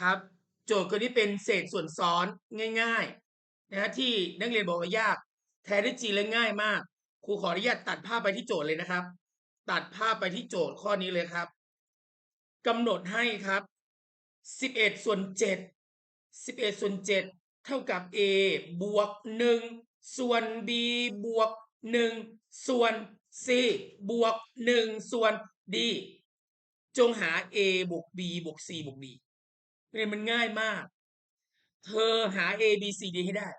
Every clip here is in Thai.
ครับ โจทย์คนนี้เป็นเศษส่วนซ้อนง่ายๆนะฮะที่นักเรียนบอกว่ายาก แท้ที่จริงแล้วง่ายมากครูขออนุญาตตัดภาพไปที่โจทย์เลยนะครับ ตัดภาพไปที่โจทย์ข้อนี้เลยครับกำหนดให้ครับ11ส่วน7 11ส่วน7เท่ากับ a บวก1ส่วน b บวก1ส่วน c บวก1ส่วน d จงหา a บวก b บวก c บวก d เนี่ยมันง่ายมาก เธอหา a b c d ให้ได้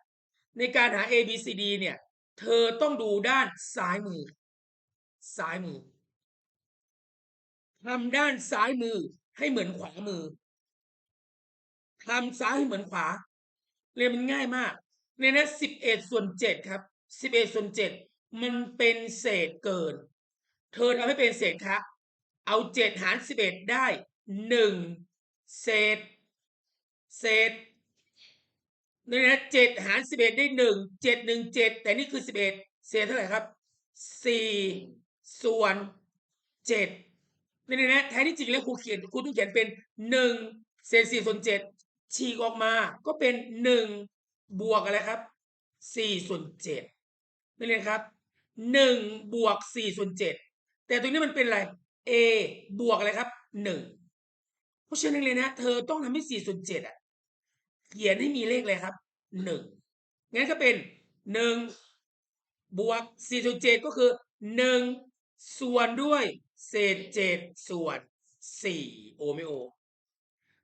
ในการหา a b c d เนี่ย เธอต้องดูด้านซ้ายมือ ซ้ายมือทำด้านซ้ายมือให้เหมือนขวามือทำซ้ายให้เหมือนขวา เรียนมันง่ายมากเรียนนะสิบเอ็ดส่วนเจ็ดครับสิบเอ็ดส่วนเจ็ดมันเป็นเศษเกิน เธอทำให้เป็นเศษครับเอาเจ็ดหารสิบเอ็ดได้หนึ่งเศษ เศษนี่นะเจ็ดหารสิบเอ็ดได้หนึ่งเจ็ดหนึ่งเจ็ดแต่นี่คือสิบเอ็ดเศษเท่าไหร่ครับสี่ส่วนเจ็ดนี่นะแท้ที่จริงแล้วครูเขียนครูต้องเขียนเป็นหนึ่งเศษสี่ส่วนเจ็ดฉีกออกมาก็เป็นหนึ่งบวกอะไรครับสี่ส่วนเจ็ดนี่เลยครับหนึ่งบวกสี่ส่วนเจ็ดแต่ตรงนี้มันเป็นอะไร a บวกอะไรครับหนึ่งเพราะฉะนั้นเลยนะ เธอต้องทำให้สี่ส่วนเจ็ดอะ เขียนให้มีเลขเลยครับหนึ่งงั้นก็เป็นหนึ่งบวกสี่ส่วนเจ็ดก็คือหนึ่งส่วนด้วยเศษเจ็ดส่วนสี่โอไม่โอ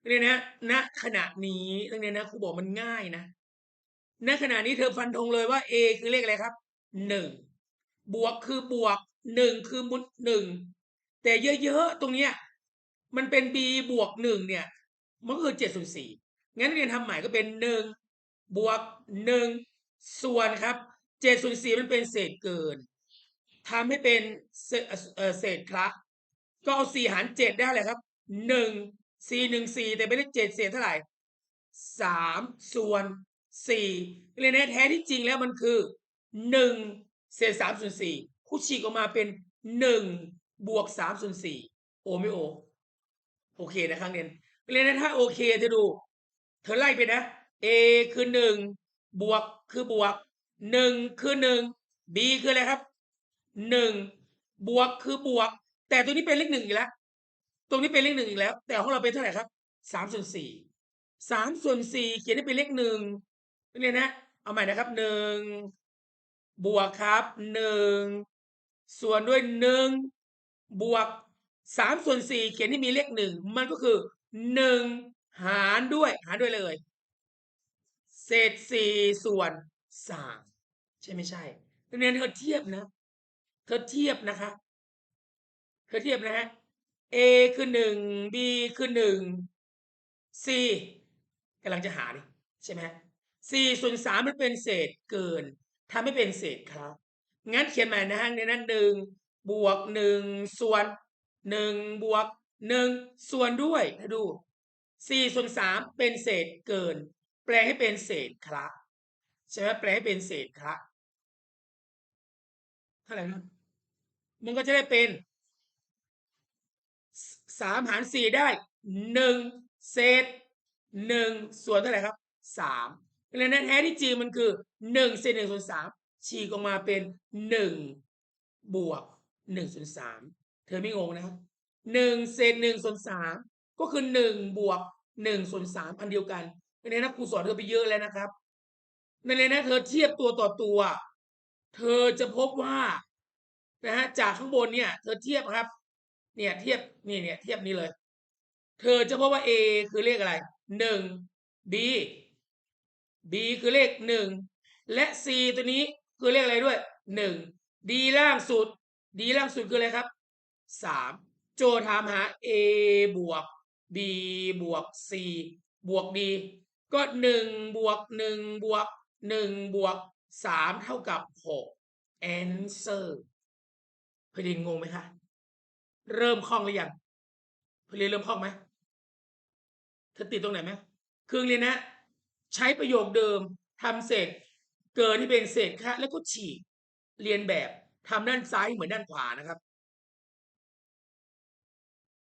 เนี่ยนะณขณะนี้ตรงนี้นะครูบอกมันง่ายนะณขณะนี้เธอฟันธงเลยว่า a คือเลขอะไรครับหนึ่งบวกคือบวกหนึ่งคือมุดหนึ่งแต่เยอะๆตรงเนี้ยมันเป็น b บวกหนึ่งเนี่ย มันก็คือเจ็ดส่วนสี่ งั้นเรียนทำใหม่ก็เป็นหนึ่งบวกหนึ่งส่วนครับเจ็ดส่วนสี่มันเป็นเศษเกินทำให้เป็นเศษเอ่อเศษคละก็เอาสี่หารเจ็ดได้เลยครับหนึ่งสี่หนึ่งสี่แต่ไม่ได้เจ็ดเศษเท่าไหร่สามส่วนสี่เรียนแท้ที่จริงแล้วมันคือหนึ่งเศษสามส่วนสี่คู่ฉีกออกมาเป็นหนึ่งบวกสามส่วนสี่โอไม่โอ โอเคนะครับเรียนเรียนถ้าโอเคจะดู เธอไล่ไปนะ a คือหนึ่งบวกคือบวกหนึ่งคือหนึ่ง b คืออะไรครับหนึ่งบวกคือบวก แต่ตัวนี้เป็นเลขหนึ่งอีกแล้ว ตรงนี้เป็นเลขหนึ่งอีกแล้ว แต่ของเราเป็นเท่าไหร่ครับสามส่วนสี่สามส่วนสี่เขียนได้เป็นเลขหนึ่งเรียนะ เอาใหม่นะครับหนึ่งบวกครับหนึ่งส่วนด้วยหนึ่งบวกสามส่วนสี่เขียนให้มีเลขหนึ่งมันก็คือหนึ่ง หารด้วย หารด้วยเลย เศษสี่ส่วนสามใช่ไม่ใช่นักเรียนเธอเทียบนะ เธอเทียบนะคะ เธอเทียบนะฮะ a คือหนึ่ง b คือหนึ่ง c กำลังจะหาดิใช่ไหมสี่ส่วนสามมันเป็นเศษเกินทำให้เป็นเศษครับ งั้นเขียนใหม่นะฮะในนั้นหนึ่งบวกหนึ่งส่วนหนึ่งบวกหนึ่งส่วนด้วยถ้าดู สี่ส่วนสามเป็นเศษเกิน แปลให้เป็นเศษคละใช่ไหมแปลให้เป็นเศษคละเท่าไหร่นะมันก็จะได้เป็นสามหารสี่ได้หนึ่งเศษหนึ่งส่วนเท่าไหร่ครับสามดังนั้นแท้ที่จริงมันคือหนึ่งเศษหนึ่งส่วนสามฉีกออกมาเป็นหนึ่งบวกหนึ่งส่วนสามเธอไม่งงนะครับหนึ่งเศษหนึ่งส่วนสาม ก็คือหนึ่งบวกหนึ่งส่วนสามอันเดียวกันในนี้นะครูสอนเธอไปเยอะแล้วนะครับ ในนี้นะเธอเทียบตัวต่อตัว เธอจะพบว่านะฮะจากข้างบนเนี่ย เธอเทียบครับ เนี่ยเทียบนี่เนี่ยเทียบนี้เลย เธอจะพบว่า a คือเลขอะไรหนึ่ง b b คือเลขหนึ่งและ c ตัวนี้คือเลขอะไรด้วยหนึ่ง d ล่างสุด d ล่างสุดคืออะไรครับสามโจทย์ถามหา a บวก b บวก c บวก d ก็หนึ่งบวกหนึ่งบวกหนึ่งบวกสามเท่ากับหก answer พลินงงไหมคะ เริ่มคล่องหรือยังพลินเริ่มคล่องไหมเธอติดตรงไหนไหมคือเรียนนะ ใช้ประโยคเดิมทำเสร็จ เกินที่เป็นเศษค่ะแล้วก็ฉีกเรียนแบบทำด้านซ้ายเหมือนด้านขวานะครับ